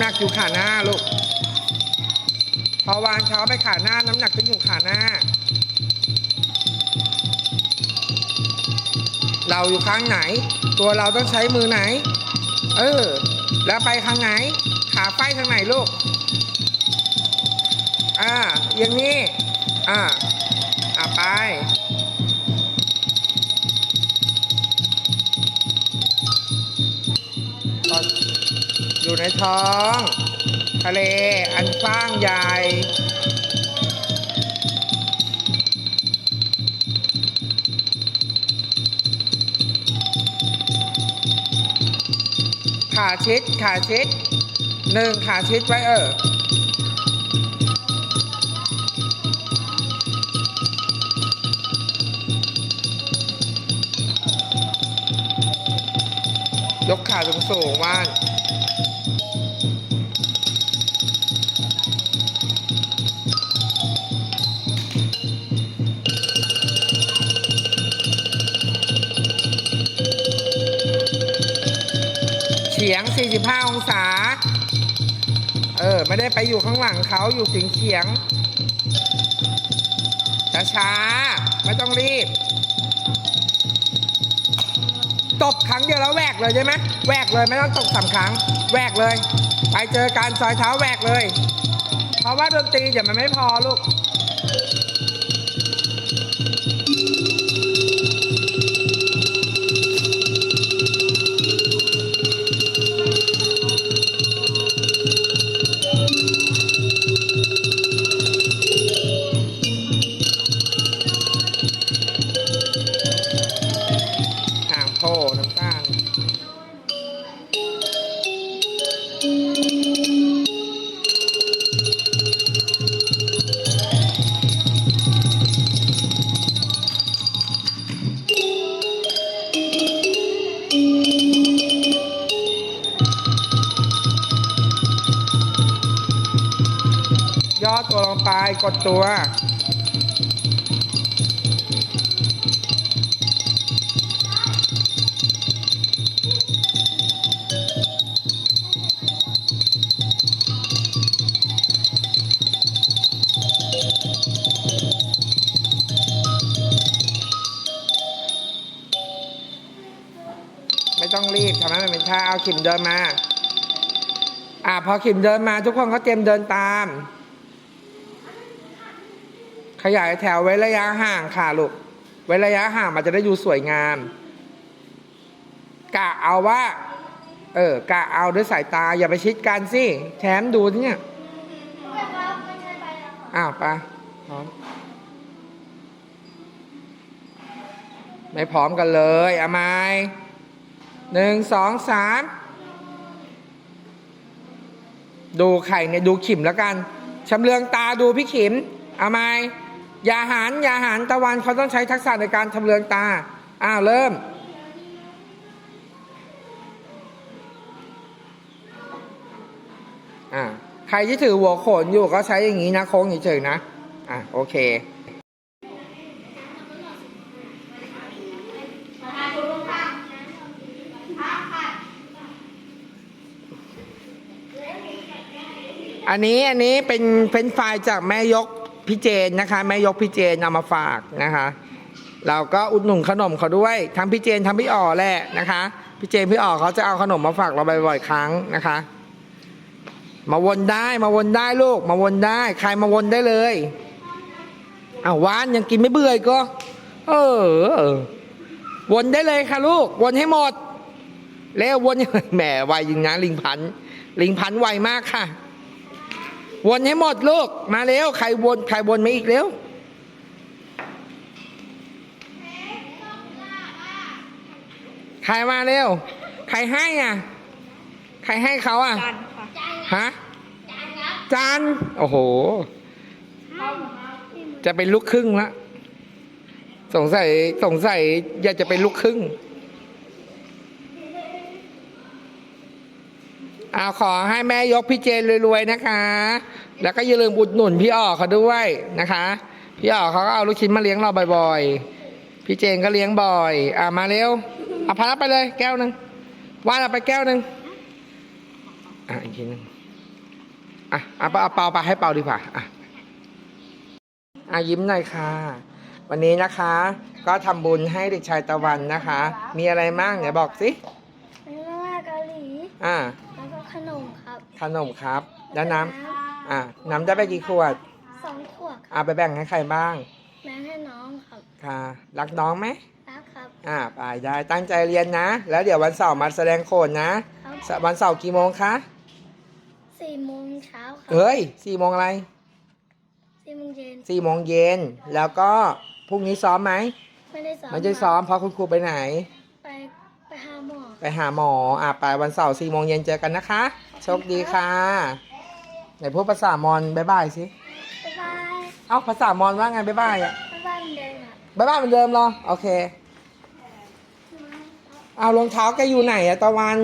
น้ำหนักอยู่ขาหน้าลูก พอวางเท้าไปขาหน้าน้ำหนักจะอยู่ขาหน้า เราอยู่ข้างไหน ตัวเราต้องใช้มือไหน เออ แล้วไปข้างไหน ขาไฟทางไหนลูก อ่า อย่างนี้ อ่า อ่าไป ในท้อง ทะเลอันกว้างใหญ่ ขาชิดขาชิดหนึ่งขาชิดไว้เออ ยกขาสูงสูงว่านเฉียง 45 องศา เออ ไม่ได้ไปอยู่ข้างหลังเขาอยู่เฉียงเฉียงช้าๆไม่ต้องรีบ ตบครั้งเดียวแล้วแหวกเลยใช่ไหมแหวกเลยไม่ต้องตบสามครั้งแหวกเลย ไปเจอการซอยเท้าแหวกเลย เพราะว่าดนตรีเดี๋ยวมันไม่พอลูก ย่อตัวลงไปกดตัว ไม่ต้องรีบทำให้มันเป็นท่าเอาขิมเดินมาอ่าพอขิมเดินมาทุกคนก็เตรียมเดินตาม ขยายแถวไว้ระยะห่างค่ะลูก ไว้ระยะห่างมันจะได้ดูสวยงาม กะเอาว่า เออกะเอาด้วยสายตาอย่าไปชิดกันสิ แถมดูที่เนี่ยอ้าวไปพร้อมไม่พร้อมกันเลยเอาไหมหนึ่งสองสามดูไข่เนี่ยดูขิมแล้วกันชำเลืองตาดูพี่ขิม เอาไหม อย่าหันอย่าหันตะวันเขาต้องใช้ทักษะในการชำเลืองตา อ้าวเริ่ม อ่าใครที่ถือหัวโขนอยู่ก็ใช้อย่างนี้นะโค้งเฉยๆนะ อะโอเคอันนี้อันนี้เป็นเป็นไฟล์จากแม่ยก พี่เจนนะคะแม่ยกพี่เจนนำมาฝากนะคะ เราก็อุดหนุนขนมเขาด้วยทั้งพี่เจนทั้งพี่อ๋อแหละนะคะ พี่เจนพี่อ๋อเขาจะเอาขนมมาฝากเราบ่อยๆครั้งนะคะ มาวนได้มาวนได้ลูก มาวนได้ใครมาวนได้เลยอ้าววานยังกินไม่เบื่อก็ เออ วนได้เลยค่ะลูก วนให้หมด แล้ววนแหมไวยิงนะลิงพัน ลิงพันไวมากค่ะ วนให้หมดลูก มาเร็วใครวนใครวนมาอีกเร็วใครมาเร็ว ใครให้อะ ใครให้เขาอะจันค่ะฮะ จานโอ้โห จะเป็นลูกครึ่งละ สงสัย สงสัยอยากจะเป็นลูกครึ่ง เอาขอให้แม่ยกพี่เจนรวยๆนะคะ แล้วก็อย่าลืมอุดหนุนพี่อ๋อเขาด้วยนะคะ พี่อ๋อเขาก็เอาลูกชิ้นมาเลี้ยงเราบ่อยๆ พี่เจนก็เลี้ยงบ่อย อ่ามาเร็วเอาพารับไปเลยแก้วหนึ่งว่านเอาไปแก้วหนึ่งอะอีกทีหนึงอะเอาเปาเอาเปาไปให้เปาดีกว่าอะอะยิ้มหน่อยค่ะ วันนี้นะคะ ก็ทำบุญให้เด็กชายตะวันนะคะ มีอะไรมั่งเดี๋ยวบอกสิ เป็นมาม่าเกาหลี อ่า ขนมครับ แล้วน้ำอ่าน้ำได้ไปกี่ขวดสองขวดครับอ่าไปแบ่งให้ใครบ้างแบ่งให้น้องครับค่ะ รักน้องไหมรักครับอ่าไปได้ตั้งใจเรียนนะ แล้วเดี๋ยววันเสาร์มาแสดงโขนนะครับวันเสาร์กี่โมงคะสี่โมงเช้าครัเฮ้ยสี่โมงอะไรสี่โมงเย็นสี่โมงเย็นแล้วก็พรุ่งนี้ซ้อมไหมไม่ได้ซ้อมไม่ได้ซ้อมเพราะคุณครูไปไหน ไปไปหาหมอ ไปหาหมออะไปวันเสาร์สี่โมงเย็นเจอกันนะคะ โชคดีค่ะไหนพูดภาษามอญบ๊ายบายสิบ๊ายบายเอ้าภาษามอญว่าไงบ๊ายบายอะบ๊ายบายเหมือนเดิมครับบ๊ายบายเหมือนเดิมเหรอโอเคเอารองเท้าแกอยู่ไหนอะตะวัน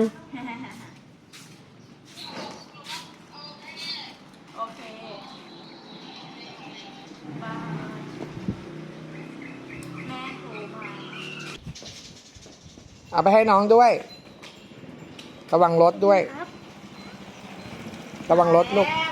โอเคบายแม่โทรมา เอาไปให้น้องด้วย ระวังรถด้วยครับระวังรถลูกแม่